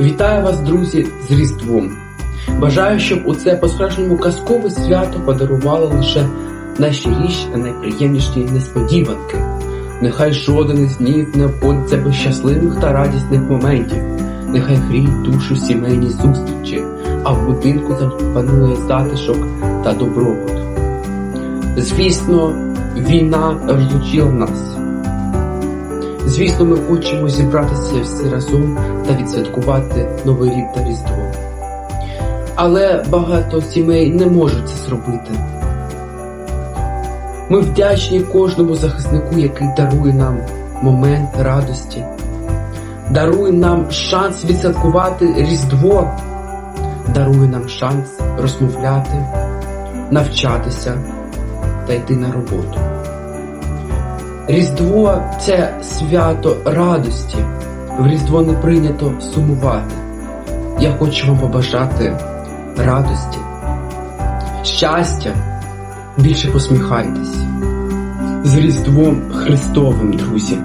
Вітаю вас, друзі, з Різдвом. Бажаю, щоб у це по-справжньому казкове свято подарувало лише найщиріші та найприємніші несподіванки. Нехай жоден із днів не обходиться без щасливих та радісних моментів. Нехай гріють душу сімейні зустрічі, а в будинку завжди панує затишок та добробут. Звісно, війна розлучила нас. Звісно, ми хочемо зібратися всі разом та відсвяткувати Новий рік та Різдво. Але багато сімей не можуть це зробити. Ми вдячні кожному захиснику, який дарує нам момент радості, дарує нам шанс відсвяткувати Різдво, дарує нам шанс розмовляти, навчатися та йти на роботу. Різдво це свято радості. В Різдво не прийнято сумувати. Я хочу вам побажати радості, щастя, більше посміхайтесь. З Різдвом Христовим, друзі!